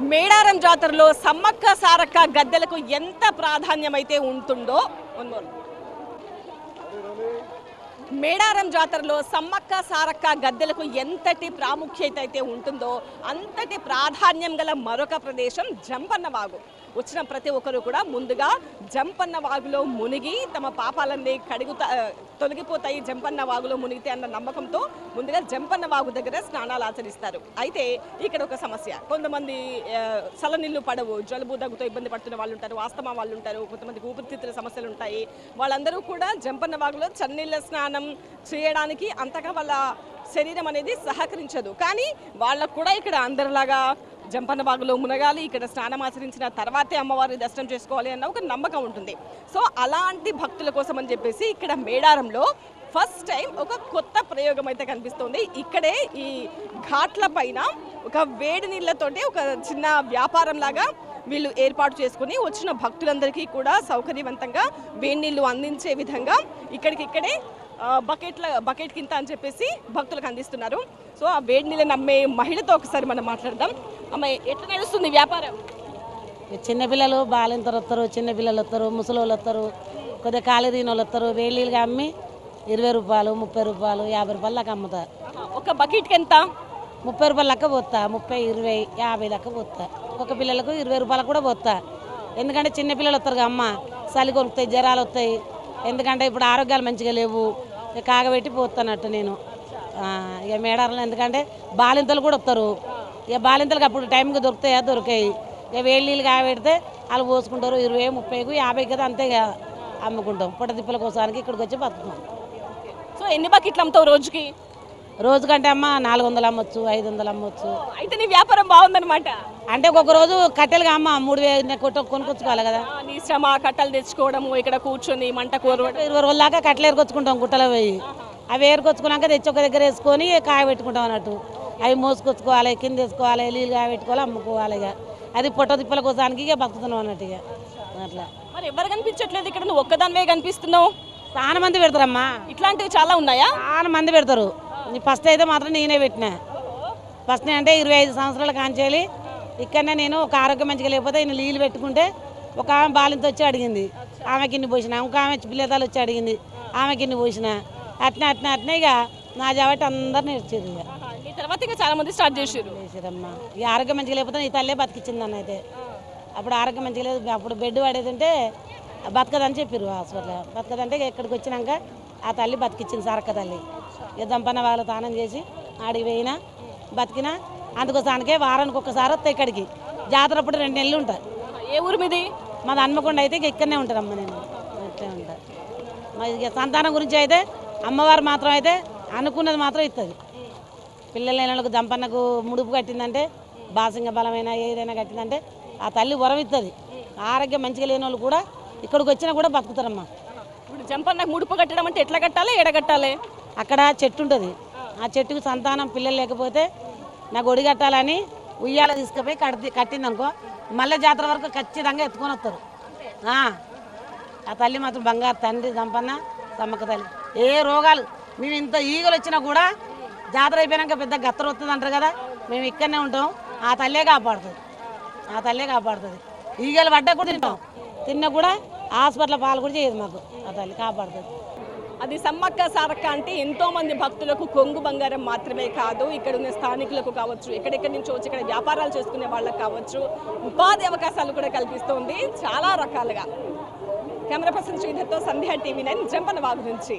మేడారం జాతరలో సమ్మక్క సారక్క గద్దెలకు ఎంత ప్రాధాన్యమైతే ఉంటుందో one. మేడారం జాతరలో సమ్మక్క సారక్క గద్దెలకు ఎంతటి ప్రాముఖ్యత అయితే ఉంటుందో అంతటి ప్రాధాన్యం గల మరొక ప్రదేశం జంపన్నవాగు. వచ్చిన ప్రతి ఒక్కరు కూడా ముందుగా జంపన్న వాగులో మునిగి తమ పాపాలన్నీ కడుగుతా తొలగిపోతాయి జంపన్న వాగులో మునిగితే అన్న నమ్మకంతో ముందుగా జంపన్న వాగు దగ్గర స్నానాలు ఆచరిస్తారు. అయితే ఇక్కడ ఒక సమస్య. కొంతమంది సలనీళ్ళు పడవు జలుబు దగ్గుతో ఇబ్బంది పడుతున్న వాళ్ళు ఉంటారు ఆస్తమా వాళ్ళు ఉంటారు కొంతమంది ఊపిరితిత్తుల సమస్యలు ఉంటాయి. వాళ్ళందరూ కూడా జంపన్న వాగులో చన్నీళ్ళ స్నానం చేయడానికి అంతగా వాళ్ళ శరీరం అనేది సహకరించదు. కానీ వాళ్ళకు కూడా ఇక్కడ అందరిలాగా జంపన్న బాగులో మునగాలి ఇక్కడ స్నానం ఆచరించిన తర్వాతే అమ్మవారిని దర్శనం చేసుకోవాలి అన్న ఒక నమ్మకం ఉంటుంది. సో అలాంటి భక్తుల కోసం అని చెప్పేసి ఇక్కడ మేడారంలో ఫస్ట్ టైం ఒక కొత్త ప్రయోగం అయితే కనిపిస్తుంది. ఇక్కడే ఈ ఘాట్ల పైన ఒక వేడి నీళ్ళతోటి ఒక చిన్న వ్యాపారం లాగా వీళ్ళు ఏర్పాటు చేసుకుని వచ్చిన భక్తులందరికీ కూడా సౌకర్యవంతంగా వేడి నీళ్ళు అందించే విధంగా ఇక్కడికిక్కడే బకెట్ల బకెట్ కింద అని చెప్పేసి భక్తులకు అందిస్తున్నారు. సో ఆ వేడి నీళ్ళని అమ్మే మహిళతో ఒకసారి మనం మాట్లాడదాం. అమ్మ ఎట్లా నడుస్తుంది వ్యాపారం? చిన్నపిల్లలు బాలింతరు వస్తారు చిన్నపిల్లలు వస్తారు ముసలి వాళ్ళు వస్తారు కొద్దిగా ఖాళీ దీని వాళ్ళు వస్తారు వేళ్ళీలుగా అమ్మి ఇరవై రూపాయలు ముప్పై రూపాయలు యాభై రూపాయలు లెక్క అమ్ముతా. ఒక బకెట్కి ఎంత? ముప్పై రూపాయలు లెక్క పోతా ముప్పై ఇరవై యాభై లెక్క పోతా. ఒక పిల్లలకు ఇరవై రూపాయలకు కూడా పోతా. ఎందుకంటే చిన్న పిల్లలు వస్తారు అమ్మ చలి కొనుకుతాయి జ్వరాలు వస్తాయి ఎందుకంటే ఇప్పుడు ఆరోగ్యాలు మంచిగా లేవు. ఇక కాగబెట్టి పోతానట్టు నేను. ఇక మేడారంలో ఎందుకంటే బాలింతలు కూడా వస్తారు. ఇక బాలింతలకు అప్పుడు టైంకి దొరుకుతాయా? దొరికాయి. ఇక వేడి నీళ్ళు కాగబెడితే వాళ్ళు పోసుకుంటారు. ఇరవై ముప్పైకు యాభైకి కదా అంతే అమ్ముకుంటాం. పొట్టదిప్పల కోసానికి ఇక్కడికి వచ్చి బతుకుతాం. సో ఎన్ని బకెట్లు అమ్ముతావు రోజుకి? రోజుకంటే అమ్మ నాలుగు వందలు అమ్మొచ్చు ఐదు వందలు అమ్మొచ్చు అయితే నీ వ్యాపారం బాగుందన్నమాట. అంటే ఒక్కొక్క రోజు కట్టెలుగా అమ్మ మూడు వేలు కొట్టు కొనుక్కొచ్చుకోవాలి కదా. నీ శ్రమ కట్టలు తెచ్చుకోవడము ఇక్కడ కూర్చొని మంట కూరవడం. ఇరవై రోజుల దాకా కట్టెలు ఏరుకొచ్చుకుంటాం గుట్టలో పోయి. అవి ఏరుకొచ్చుకున్నాక తెచ్చి ఒక దగ్గర వేసుకొని కాయ పెట్టుకుంటాం అన్నట్టు. అవి మోసుకొచ్చుకోవాలి కింద వేసుకోవాలి నీళ్ళు కాయ పెట్టుకోవాలి అమ్ముకోవాలి ఇక. అది పొట్ట తిప్పల కోసానికి ఇక బతుకుతున్నాం అన్నట్టు ఇక. అట్లా. మరి ఎవరు కనిపించట్లేదు ఇక్కడ? నువ్వు ఒక్కదానివే కనిపిస్తున్నావు? చాలా మంది పెడతారమ్మా. ఇట్లాంటివి చాలా ఉన్నాయా? చాలా మంది పెడతారు. ఫస్ట్ అయితే మాత్రం నేనే పెట్టినా. ఫస్ట్ అంటే ఇరవై ఐదు సంవత్సరాల కాంచేలి. ఇక్కడనే నేను ఒక ఆరోగ్యం మంచిగా లేకపోతే నేను నీళ్ళు పెట్టుకుంటే ఒక ఆమె బాలింత వచ్చి అడిగింది. ఆమెకి ఇన్ని పోసిన? ఇంకో ఆమె పిల్లతాలు వచ్చి అడిగింది. ఆమెకి ఇన్ని పోసిన? అట్నే అట్నే అట్నే ఇక నా జాబట్టి అందరు నేర్చారు ఇక తర్వాత ఇంకా చాలా మంది స్టార్ట్ చేసారు చేసారమ్మా? ఈ ఆరోగ్యం మంచిగా లేకపోతే నీ తల్లే బతికిచ్చింది అన్న అయితే. అప్పుడు ఆరోగ్యం మంచిగా లేదు. అప్పుడు బెడ్ పడేదంటే బతకదని చెప్పారు హాస్పిటల్ బతకదంటే ఇక ఇక్కడికి వచ్చినాక ఆ తల్లి బతికిచ్చింది సరక్క తల్లి. ఇక దంపన్న వాళ్ళు తానం చేసి ఆడికి పోయినా బతికినా అందుకోసానికే వారానికి ఒక్కసారి వస్తాయి ఇక్కడికి. జాతర అప్పుడు రెండు నెలలు ఉంటాయి. ఏ ఊరు మీది? మాది హన్మకొండ అయితే ఇక ఇక్కడనే ఉంటారమ్మ నేను. అట్లే ఉంటా. మరి ఇక సంతానం గురించి అయితే అమ్మవారు మాత్రం అయితే అనుకున్నది మాత్రం ఇస్తుంది పిల్లలు లేని వాళ్ళకు దంపన్నకు ముడుపు కట్టిందంటే బాసింగ బలమైన ఏదైనా కట్టిందంటే ఆ తల్లి వరం ఇస్తుంది ఆరోగ్యం మంచిగా లేని వాళ్ళు కూడా ఇక్కడికి వచ్చినా కూడా బతుకుతారమ్మా. ఇప్పుడు జంపన్నకు ముడుపు కట్టడం అంటే ఎట్లా కట్టాలి? ఎడ కట్టాలి? అక్కడ చెట్టు ఉంటుంది. ఆ చెట్టుకు సంతానం పిల్లలు లేకపోతే నాకు ఒడి కట్టాలని ఉయ్యాల తీసుకుపోయి కట్టి కట్టింది అనుకో మళ్ళీ జాతర వరకు ఖచ్చితంగా ఎత్తుకొని వస్తారు. ఆ. ఆ తల్లి మాత్రం బంగారు తండ్రి సంపన్న సమ్మక్క తల్లి. ఏ రోగాలు మేము ఇంత ఈగలు వచ్చినా కూడా జాతర అయిపోయాక పెద్ద గత్తర వస్తుంది అంటారు కదా మేము ఇక్కడనే ఉంటాం. ఆ తల్లే కాపాడుతుంది. ఆ తల్లే కాపాడుతుంది. ఈగలు పడ్డా కూడా తింటాం. తిన్నా కూడా హాస్పిటల్ పాలు కూడా చేయదు మాకు. ఆ తల్లి కాపాడుతుంది. అది సమ్మక్క సారక్క అంటే ఎంతో మంది భక్తులకు కొంగు బంగారం మాత్రమే కాదు. ఇక్కడ ఉన్న స్థానికులకు కావచ్చు ఎక్కడెక్కడి నుంచి వచ్చి ఇక్కడ వ్యాపారాలు చేసుకునే వాళ్ళకి కావచ్చు ఉపాధి అవకాశాలు కూడా కల్పిస్తోంది చాలా రకాలుగా. కెమెరా పర్సన్ శ్రీధర్తో సంధ్యా టీవీ నైన్ జంపన వాగు నుంచి.